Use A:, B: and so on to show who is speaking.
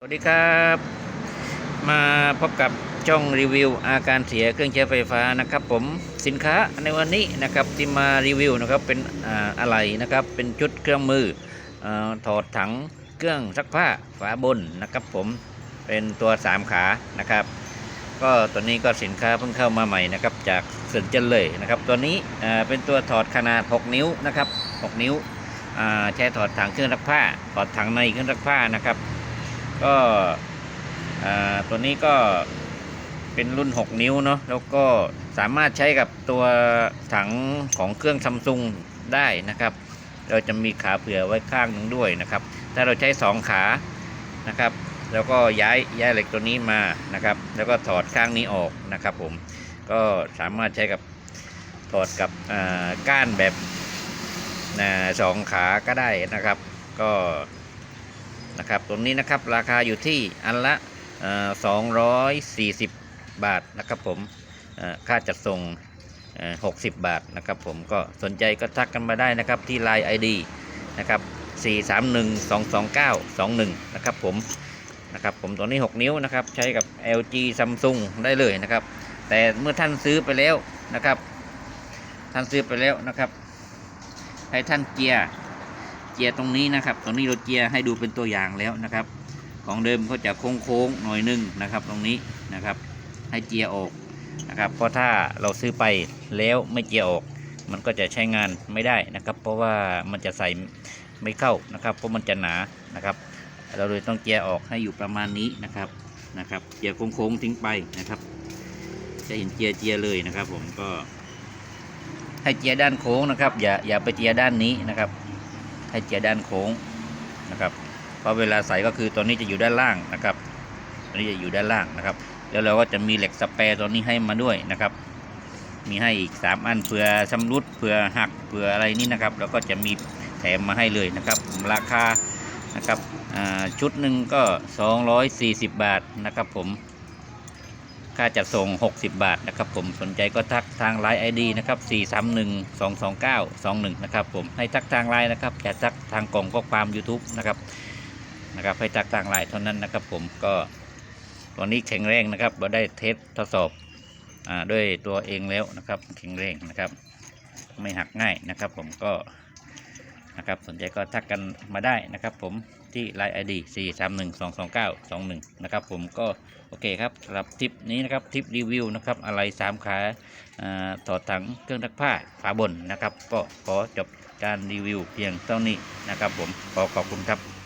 A: สวัสดีครับ มาพบกับช่องรีวิว อาการเสียเครื่องใช้ไฟฟ้านะครับ ผมสินค้าในวันนี้นะครับที่มารีวิวนะครับเป็นอะไรนะครับเป็นชุดเครื่องมืออถอดถังเครื่องซักผ้าฝาบนนะครับ ผมเป็นตัวสามขานะครับ ก็ตัวนี้ก็สินค้าเพิ่งเข้ามาใหม่นะครับจากเซินเจิ้นเลยนะครับ ตัวนี้เป็นตัวถอดขนาด 6 นิ้วนะครับ 6 นิ้วใช้ถอดถังเครื่องซักผ้าถอดถังในเครื่องซักผ้านะครับ ก็ตัวนี้ก็เป็นรุ่น 6 นิ้วเนาะแล้วก็สามารถใช้กับตัวถังของเครื่องซัมซุงได้นะครับ เราจะมีขาเผื่อไว้ข้างหนึ่งด้วยนะครับ ถ้าเราใช้ 2 ขานะครับ แล้วก็ย้ายย้ายเหล็กตัวนี้มานะครับ แล้วก็ถอดข้างนี้ออกนะครับ ผมก็สามารถใช้กับถอดกับก้านแบบสองขาก็ได้นะครับ ก็ นะครับตรงนี้นะครับราคาอยู่ที่อันละสองร้อยสี่สิบาทนะครับผมค่าจัดส่งหกสิบาทนะครับผมก็สนใจก็ทักกันมาได้นะครับที่ Line ID นะครับ431-229-21 นะครับผมนะครับผมตัวนี้ 6 นิ้วนะครับใช้กับ LG Samsung ได้เลยนะครับ แต่เมื่อท่านซื้อไปแล้วนะครับ ท่านซื้อไปแล้วนะครับ ให้ท่านเจียร์ เจียร์ตรงนี้นะครับ ตรงนี้เราเจียร์ให้ดูเป็นตัวอย่างแล้วนะครับ ของเดิมก็จะโค้งๆหน่อยนึงนะครับ ตรงนี้นะครับ ให้เจียร์ออกนะครับเพราะถ้าเราซื้อไปแล้วไม่เจียร์ออก มันก็จะใช้งานไม่ได้นะครับ เพราะว่ามันจะใส่ไม่เข้านะครับ เพราะมันจะหนานะครับ เราเลยต้องเจียร์ออกให้อยู่ประมาณนี้นะครับนะครับเจียร์โค้งๆทิ้งไปนะครับ จะเห็นเจียร์เจียเลยนะครับ ผมก็ให้เจียร์ด้านโค้งนะครับ อย่าอย่าไปเจียร์ด้านนี้นะครับ ให้เจียร์ด้านโค้งนะครับเพราะเวลาใส่ก็คือตัวนี้จะอยู่ด้านล่างนะครับตัวนี้จะอยู่ด้านล่างนะครับ แล้วเราก็จะมีเหล็กสเปรตัวนี้ให้มาด้วยนะครับ มีให้อีก3อันเผื่อชำรุดเผื่อหักเผื่ออะไรนี่นะครับแล้วก็จะมีแถมมาให้เลยนะครับ ราคานะครับชุดหนึ่งก็ 240 บาทนะครับผม ค่าจัดส่ง 60 บาทนะครับผมสนใจก็ทักทางไลน์ ID นะครับ431-229-21 นะครับผมให้ทักทางไลน์นะครับอย่าทักทางกล่องข้อความ YouTube นะครับนะครับให้ทักทางไลน์เท่านั้นนะครับผมก็ตัวนี้แข็งแรงนะครับเราได้เทสทดสอบอ่าด้วยตัวเองแล้วนะครับแข็งแรงนะครับ ไม่หักง่ายนะครับผมก็นะครับสนใจก็ทักกันมาได้นะครับผม ที่ Line ID 4 3 1 2 2 9 2 1 นะครับผมก็โอเคครับสำหรับทริปนี้นะครับทริปรีวิวนะครับอะไรสามขาอ่าต่อถังเครื่องซักผ้าฝาบนนะครับ ก็ขอจบการรีวิวเพียงเท่านี้นะครับผมขอขอบคุณครับ